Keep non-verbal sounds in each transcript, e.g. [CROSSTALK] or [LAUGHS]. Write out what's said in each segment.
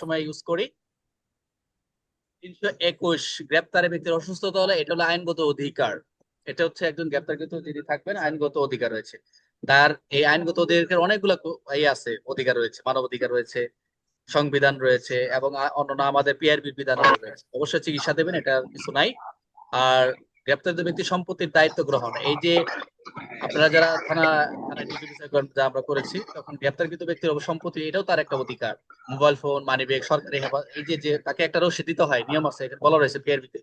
সময় ইউজ করি। তিনশো একুশ গ্রেপ্তারে ব্যক্তির অসুস্থতা হলে এটা হলো আইনগত অধিকার। এটা হচ্ছে একজন গ্রেপ্তারকৃত যিনি থাকবেন, আইনগত অধিকার রয়েছে। তার এই আইনগত অধিকার, অনেকগুলো এই আছে, অধিকার রয়েছে মানব অধিকার রয়েছে, সংবিধান রয়েছে, এবং অন্যান্য আমাদের পিআরবি বিধান রয়েছে। অবশ্যই চিকিৎসা দেবেন, এটা কিছু নাই। আর গ্রেপ্তারিত ব্যক্তি সম্পত্তির দায়িত্ব গ্রহণ। এই যে আপনারা যারা থানা, থানায় যা আমরা করেছি, তখন গ্রেপ্তারকৃত ব্যক্তির সম্পত্তি এটাও তার একটা অধিকার। মোবাইল ফোন মানি ব্যাগ সরকারি এই যে যে তাকে একটা রসিদ দিতে হয়, নিয়ম আছে এখানে বলা রয়েছে পিআরবিতে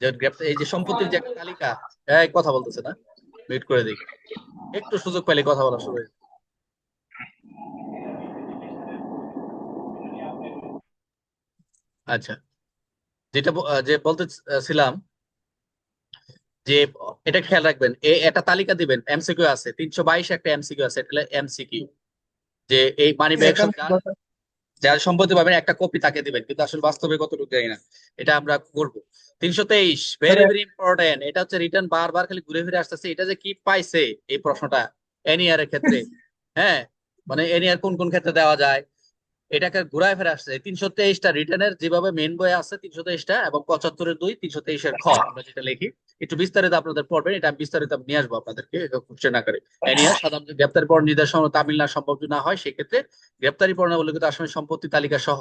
যে গ্রেপ্তার এই যে সম্পত্তির যে একটা তালিকা, এই কথা বলতেছে না? মিউট করে দিই। একটু সুযোগ পেলে কথা বলা শুরু হয়ে আচ্ছা। যেটা যে বলতেছিলাম যে এটা খেয়াল রাখবেন এ একটা তালিকা দিবেন এমসিকিউ আছে তিনশো বাইশ একটা এমসিকিউ আছে এটা এমসিকিউ যে এই মানি ব্যাগ যার সম্পত্তি পাবেন একটা কপি তাকে দিবেন কিন্তু আসলে বাস্তবে কতটুকু জানি না এটা আমরা করব। তিনশো তেইশ ভেরি ভেরি ইম্পর্টেন্ট এটা হচ্ছে রিটার্ন বারবার খালি ঘুরে ফিরে আসতেছে এটা যে কি পাইছে এই প্রশ্নটা এনিয়ার এর ক্ষেত্রে [LAUGHS] হ্যাঁ? মানে এনিয়ার কোন কোন ক্ষেত্রে দেওয়া যায় এটাকে ঘুরায় ফিরে আসছে তিনশো তেইশটা রিটার্নের যেভাবে মেন বই আছে তিনশো তেইশটা এবং পঁচাত্তরের দুই তিনশো তেইশের খ আমরা যেটা লিখি। একটু বিস্তারিত আপনাদের পড়বেন এটা বিস্তারিত আমি নিয়ে আসব আপনাদেরকে কোশ্চেন আকারে এনিয়ার সাধারণত গ্রেপ্তারি পর নির্দেশন তামিল না সম্ভব না হয়, সেক্ষেত্রে গ্রেপ্তারি পরোয়ানা উল্লেখিত আসামি সম্পত্তি তালিকা সহ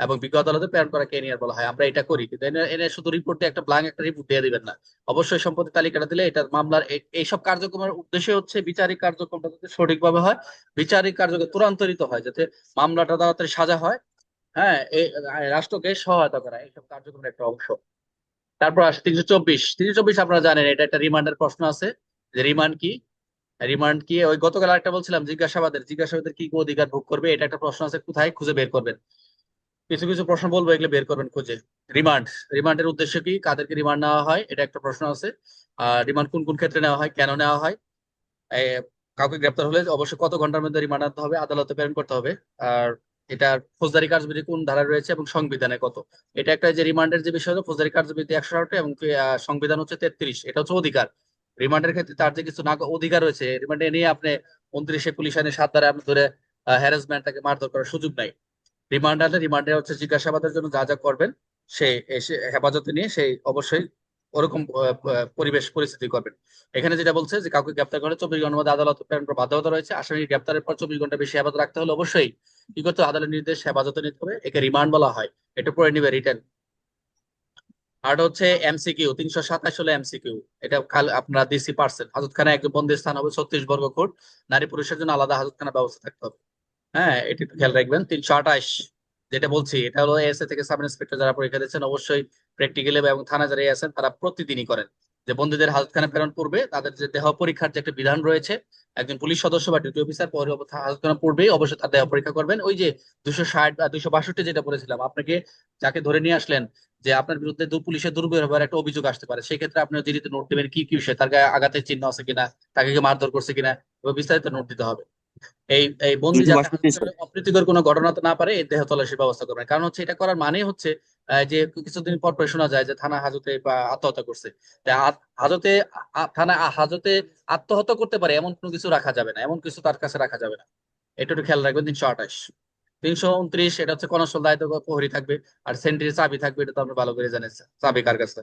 এবং বিজ্ঞ আদালতে প্রেরণ করা কেনিয়ার বলা হয়। আমরা এটা করি। কিন্তু এনে শুধু রিপোর্টে একটা ব্লাঙ্ক একটা রিপোর্ট দিয়ে দিবেন না। অবশ্যই সম্পত্তি তালিকাটা দিলে এটা মামলার এইসব কার্যক্রমের উদ্দেশ্য হচ্ছে বিচারিক কার্যক্রমটা যাতে সঠিকভাবে হয়, বিচারিক কার্যক্রম ত্বরান্তরিত হয়, যাতে মামলাটা তাড়াতাড়ি সাজা হয়। হ্যাঁ এই রাষ্ট্রকে সহায়তা করা, এইসব কার্যক্রমের একটা অংশ। তারপর আসে তিনশো চব্বিশ। তিনশো চব্বিশ আপনারা জানেন, এটা একটা রিমান্ডের প্রশ্ন আছে। যে রিমান্ড কি? রিমান্ড কি? ওই গতকাল একটা বলছিলাম, জিজ্ঞাসাবাদের জিজ্ঞাসাবাদের কি কি অধিকার ভোগ করবে? এটা একটা প্রশ্ন আছে, কোথায়? খুঁজে বের করবেন। কিছু কিছু প্রশ্ন বলব, এগুলো বের করবেন খুঁজে। রিমান্ড রিমান্ডের উদ্দেশ্য কি? কাদেরকে রিমান্ড নেওয়া হয়? এটা একটা প্রশ্ন আছে। আর রিমান্ড কোন কোন ক্ষেত্রে নেওয়া হয়? কেন নেওয়া হয়? কাউকে গ্রেপ্তার হলে অবশ্যই কত ঘণ্টার মধ্যে রিমান্ড আনতে হবে? আদালতে প্রেরণ করতে হবে। আর এটা ফৌজদারি কার্যবিধি কোন ধারায় রয়েছে এবং সংবিধানে কত? এটা একটা যে রিমান্ডের যে বিষয় ফৌজদারি কার্যবিধি একশো আট এবং সংবিধান হচ্ছে তেত্রিশ। এটা হচ্ছে অধিকার। রিমান্ডের ক্ষেত্রে তার যে কিছু না অধিকার রয়েছে রিমান্ডে নিয়ে আপনি উনত্রিশে পুলিশ আইনের সাত ধারা আপনি ধরে হ্যারাসমেন্ট তাকে মারধর করার সুযোগ নাই। রিমান্ড আনলে রিমান্ডে হচ্ছে জিজ্ঞাসাবাদের জন্য যা যা করবেন, সে হেফাজতে নিয়ে সেই অবশ্যই ওরকম পরিবেশ, পরিস্থিতি করবেন। এখানে যেটা বলছে যে কাউকে গ্রেপ্তার করে চব্বিশ ঘণ্টার মধ্যে আদালত প্রেরণ বাধ্যতা রয়েছে। আসামি গ্রেপ্তারের পর চব্বিশ ঘণ্টা বেশি হেফাজত রাখতে হলে অবশ্যই কি করতে? আদালত নির্দেশ হেফাজতে নিতে হবে। একে রিমান্ড বলা হয়। এটা পড়ে নিবে রিটার্ন আর হচ্ছে এমসিকিউ, তিনশো সাতাশ হলো এমসিকিউ। এটা কাল আপনারা দিসি পার্সেন্ট হাজতখানা একজন বন্দির স্থান হবে ছত্রিশ বর্গ ফুট। নারী পুরুষের জন্য আলাদা হাজতখানা ব্যবস্থা থাকতে হবে। হ্যাঁ এটি খেয়াল রাখবেন। তিনশো আঠাশ। যেটা বলছি, এটা হলো এসএ থেকে সাব ইন্সপেক্টর যারা পরীক্ষা দিচ্ছেন, অবশ্যই প্র্যাকটিক্যালি এবং থানা যারা আছেন, তারা প্রতিদিনই করেন। যে বন্দীদের হাজতখানা প্রেরণ পূর্বে তাদের যে দেহ পরীক্ষার যে একটা বিধান রয়েছে, একজন পুলিশ সদস্য বা ডিউটি অফিসার পরে হাজতখানা পূর্বেই, অবশ্যই তার দেহ পরীক্ষা করবেন। ওই যে দুশো ষাট বা দুশো বাষট্টি যেটা বলেছিলাম, আপনাকে যাকে ধরে নিয়ে আসলেন যে আপনার বিরুদ্ধে দু পুলিশের দুর্ব্যবহার একটা অভিযোগ আসতে পারে সেই ক্ষেত্রে আপনি জিডিতে নোট দেবেন, কি কি বিষয়, তার গায়ে আঘাতের চিহ্ন আছে কিনা, তাকে কি মারধর করছে কিনা বিস্তারিত নোট দিতে হবে। এই এই বন্দি যাতে অপ্রীতিকর কোনো ঘটনা তো না পারে এই দেহ তল্লাশির ব্যবস্থা করবেন। কারণ হচ্ছে এটা করার মানে হচ্ছে যে কিছুদিন পর পর শোনা যায় যে থানা হাজতে বা আত্মহত্যা করছে। হাজতে থানা হাজতে আত্মহত্যা করতে পারে এমন কোনো কিছু রাখা যাবে না এমন কিছু তার কাছে রাখা যাবে না। এটা একটু খেয়াল রাখবেন তিনশো আঠাশ। তিনশো উনত্রিশ এটা হচ্ছে কনস্টল দায়িত্ব প্রহরী থাকবে আর সেন্ট্রির চাবি থাকবে এটা তো আপনি ভালো করে জানেন চাবি কার কাছে।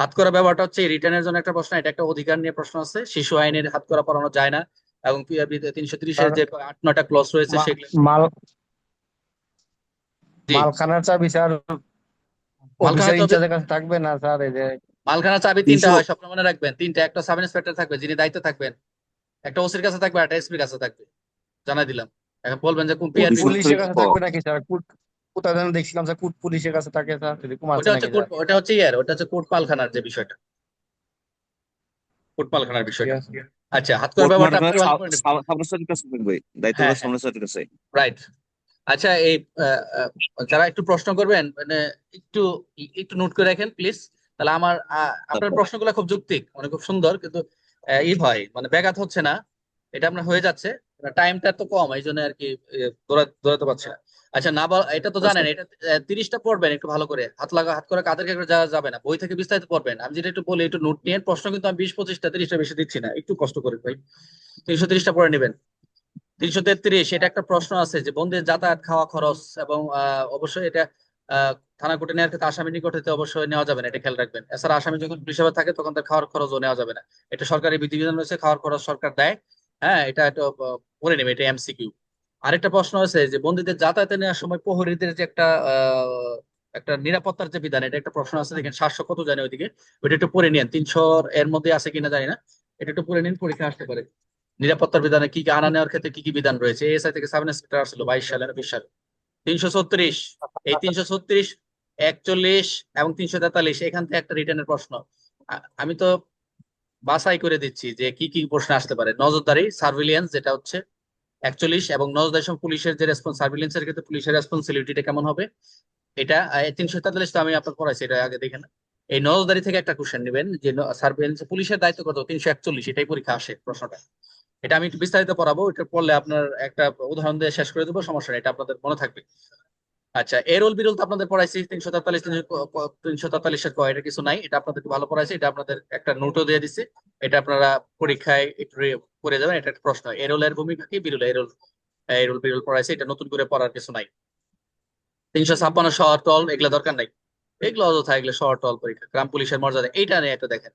হাত করা ব্যাপারটা হচ্ছে রিটার্নের জন্য একটা প্রশ্ন এটা একটা অধিকার নিয়ে প্রশ্ন আছে শিশু আইনের হাত করা পড়ানো যায় না। এবং তিনশো ত্রিশের যে আট নটা ক্লস রয়েছে সেগুলো মাল মালখানার চাবি স্যার অফিসার ইনচার্জের কাছে থাকবে না স্যার এই যে মালখানা চাবি তিনটা হয় স্বপ্ন মনে রাখবেন। তিনটা একটা সাব ইন্সপেক্টর থাকবে যিনি দায়িত্বে থাকবেন। একটা ওসির কাছে থাকবে একটা এসপির কাছে থাকবে। জানাই দিলাম। এখন বলবেন যে কোন পিআরবি পুলিশের কাছে থাকবে নাকি স্যার? কুট কোথায় যেন দেখছিলাম স্যার কুট পুলিশের কাছে থাকে স্যার এরকম আছে ওটা হচ্ছে কোর্ট ওটা হচ্ছে ইয়ার ওটা হচ্ছে কোর্ট পালখানার যে বিষয়টা। কোর্ট পালখানার বিষয়টা। আচ্ছা হাত করা ব্যাপারটা আপনি ভালো করে নেবেন। কাছে থাকবে হ্যাঁ, সামনের কাছে। রাইট আচ্ছা এই যারা একটু প্রশ্ন করবেন মানে একটু একটু নোট করে রাখেন প্লিজ তাহলে আমার আপনার আচ্ছা। প্রশ্নগুলো খুব যৌক্তিক মানে খুব সুন্দর কিন্তু ই হয় মানে ব্যাঘাত হচ্ছে না। এটা আপনার হয়ে যাচ্ছে টাইমটা তো কম এই জন্য আর কি দৌড়াতে পারছি না। আচ্ছা না এটা তো জানেন এটা তিরিশটা পড়বেন একটু ভালো করে হাত লাগা হাত করে কাদেরকে করে যাওয়া যাবে না বই থেকে বিস্তারিত পড়বেন। আমি যেটা একটু বলি একটু নোট নিয়ে প্রশ্ন কিন্তু আমি বিশ পঁচিশটা তিরিশটা বেশি দিচ্ছি না একটু কষ্ট করে ভাই। তিনশো তিরিশটা পড়ে নেবেন। তিনশো তেত্রিশ এটা একটা প্রশ্ন আছে যে বন্দির যাতায়াত খাওয়া খরচ এবং আহ, অবশ্যই এটা আহ, থানা কোর্টে নেওয়ার ক্ষেত্রে আসামি নিকট অবশ্যই নেওয়া যাবে না এটা খেয়াল রাখবেন। এছাড়া আসামি যখন পুলিশ থাকে তখন তার খাওয়ার খরচও নেওয়া যাবে না। এটা সরকারি বিধিবিধান রয়েছে খাওয়ার খরচ সরকার দেয়। হ্যাঁ এটা একটু পড়ে নেবে এটা এমসিকিউ আরেকটা প্রশ্ন আছে যে বন্দীদের যাতায়াতে নেওয়ার সময় প্রহরীদের যে একটা একটা নিরাপত্তার যে বিধান, এটা একটা প্রশ্ন আছে। দেখেন, সাতশো কত জানে ওইদিকে। ওইটা একটু পড়ে নিন তিনশো এর মধ্যে আছে কিনা জানি না। এটা একটু পড়ে নিন, পরীক্ষা আসতে পারে। নিরাপত্তার বিধানে কি কি আনা নেওয়ার ক্ষেত্রে কি কি বিধান রয়েছে? এএসআই থেকে সাব ইন্সপেক্টর আসছিল বাইশ সালে বিশ সালে? তিনশো ছত্রিশ। এই তিনশো ছত্রিশ, একচল্লিশ এবং তিনশো তেতাল্লিশ, এখান থেকে একটা রিটার্নের প্রশ্ন। আমি তো বাছাই করে দিচ্ছি যে কি কি প্রশ্ন আসতে পারে। নজরদারি, সার্ভিলিয়েন্স, যেটা হচ্ছে একচল্লিশ এবং নজরদারি দশম পুলিশের যে রেসপন্স সার্ভিলেন্সের ক্ষেত্রে পুলিশের রেসপন্সিবিলিটিটা কেমন হবে? এটা তিনশো তেতাল্লিশ তো আমি আপনার পড়াইছি, এটা আগে দেখেন। এই নজরদারি থেকে একটা কোশ্চেন নেবেন, যে সার্ভিলেন্স পুলিশের দায়িত্ব কত? তিনশো একচল্লিশ, এটাই পরীক্ষা আসে প্রশ্নটা। এটা আমি একটু বিস্তারিত পড়াবো, এটা পড়লে আপনার একটা উদাহরণ দিয়ে শেষ করে দেবো, সমস্যা এটা আপনাদের মনে থাকবে। আচ্ছা এরোল বিরোল তো আপনাদের পড়াইছি, তিনশো তেতাল্লিশ, তিনশো তেতাল্লিশের কয় এটা কিছু নাই, এটা আপনাদেরকে ভালো পড়াইছি, এটা আপনাদের একটা নোটও দিয়ে দিচ্ছি এটা আপনারা পরীক্ষায় একটু করে যাবেন, এটা একটা প্রশ্ন এরোলের ভূমিকা কি বিরল এরোল এরোল বিরল পড়াইছি, এটা নতুন করে পড়ার কিছু নাই। তিনশো ছাপ্পান্ন শহর টল, এগুলো দরকার নাই। এগুলো অযথা, এগুলো শহর টল পরীক্ষা, গ্রাম পুলিশের মর্যাদা, এইটা নিয়ে একটা দেখেন।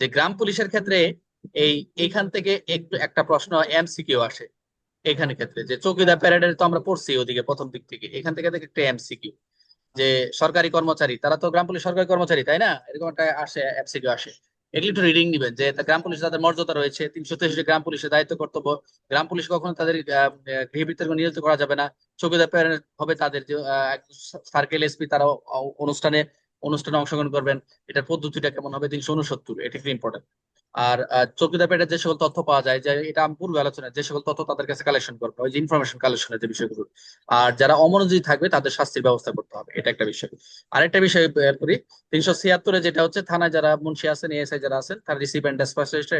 যে গ্রাম পুলিশের ক্ষেত্রে এই, এখান থেকে একটু একটা প্রশ্ন এমসিকিউ আসে। এখানে ক্ষেত্রে যে চৌকিদার প্যারেডের তো আমরা পড়ছি ওদিকে প্রথম দিক থেকে। এখান থেকে দেখে একটা এমসিকিউ যে সরকারি কর্মচারী, তারা তো গ্রাম পুলিশ সরকারি কর্মচারী, তাই না? এরকম একটা আসে এমসিকিউ আসে। এগুলি একটু রিডিং নিবেন, যে গ্রাম পুলিশ তাদের মর্যাদা রয়েছে, তিনশো তেষট্টি গ্রাম পুলিশের দায়িত্ব কর্তব্য। গ্রাম পুলিশ কখনো তাদের গৃহবৃত্তের নিয়োজিত করা যাবে না। চৌকিদার প্যারেড হবে তাদের যে সার্কেল এসপি তারা অনুষ্ঠানে অনুষ্ঠানে অংশগ্রহণ করবেন। এটার পদ্ধতিটা কেমন হবে? তিনশো উনসত্তর, এটা ইম্পর্টেন্ট আর চৌকিদার প্যাডের যে সকল তথ্য পাওয়া যায়, যে এটা আমি পূর্বে আলোচনা, যে সকল তথ্য তাদের কাছে কালেকশন করবে, ওই যে ইনফরমেশন কালেকশনের যে বিষয়গুলো। আর যারা অমনোযোগী থাকবে, তাদের শাস্তির ব্যবস্থা করতে হবে, এটা একটা বিষয়। আরেকটা বিষয় করি, তিনশো ছিয়াত্তরে যেটা হচ্ছে, থানায় যারা মুন্সি আছেন এএসআই যারা আছেন, তারা রিসিভ অ্যান্ড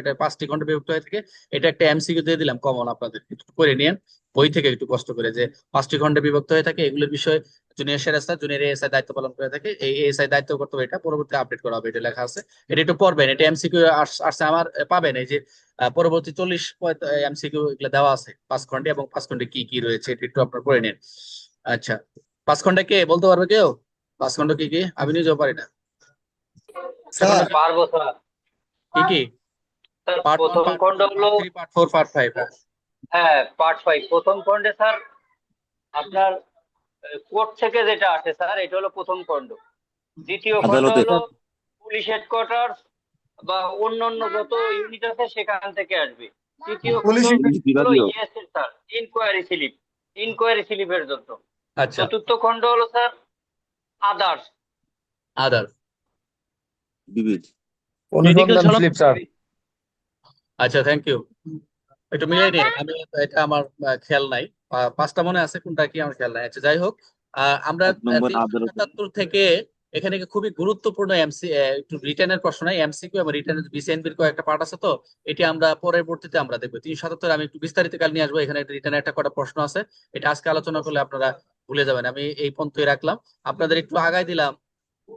এটা পাঁচটি খন্ডে বিভক্ত হয়ে থাকে। এটা একটা এমসিকিউ দিয়ে দিলাম, কমন, আপনাদের একটু করে নিন বই থেকে একটু কষ্ট করে যে পাঁচটি খন্ডে বিভক্ত হয়ে থাকে, এগুলোর বিষয়ে জুনিয়র সেরাস্তা জুনিয়র এএসআই দায়িত্ব পালন করে থাকে। এই এএসআই দায়িত্ব করতে হবে এটা পরবর্তী আপডেট করা হবে এটা লেখা আছে। এটা একটু পড়বেন এটা এমসিকিউ আসছে। আমার পাবেন এই যে পরবর্তী চল্লিশ এমসিকিউ এগুলো দেওয়া আছে পাঁচ খন্ডে এবং পাঁচ খন্ডে কি কি রয়েছে এটা একটু আপনার পড়ে নিন। আচ্ছা পাঁচ খন্ডে কে? বলতে পারবে কেউ? পাঁচ খন্ড কি কি? আমি নিজেও পারি না। স্যার পারব স্যার কি কি? প্রথম খণ্ড হলো পার্ট ফোর পার্ট ফাইভ হ্যাঁ পার্ট ফাইভ প্রথম খণ্ডে স্যার আপনার কোর্ট থেকে যেটা আসে স্যার এটা হলো প্রথম খণ্ড। দ্বিতীয় খণ্ড। হলো পুলিশ হেডকোয়ার্টার বা অন্যান্য যত ইউনিট আছে সেখান থেকে আসবে। তৃতীয় পুলিশ খণ্ড হলো বিভাগীয়। ESL sir inquiry slip inquiry স্লিপের জন্য আচ্ছা। চতুর্থ খণ্ড হলো স্যার আদার্স আদার বিবিধ অনুসন্ধান স্লিপ স্যার। আচ্ছা থ্যাংক ইউ একটু মিলিয়ে নিন আমি এটা আমার খেয়াল নাই। পাঁচটা মনে আছে কোনটা কি আমার খেয়াল নাই। আচ্ছা যাই হোক আমরা সাতাত্তর থেকে এখানে খুবই গুরুত্বপূর্ণ এমসি একটু রিটার্নের প্রশ্ন নাই। এমসিকিউ এবং রিটার্নের বিসিএনবির কয়েকটা পার্ট আছে তো এটি আমরা পরবর্তীতে আমরা দেখব। তিনশো সাতাত্তর আমি একটু বিস্তারিত কাল নিয়ে আসব। এখানে রিটার্নের একটা কটা প্রশ্ন আছে। এটা আজকে আলোচনা করলে আপনারা ভুলে যাবেন। আমি এই পর্যন্তই রাখলাম। আপনাদের একটু আগায় দিলাম।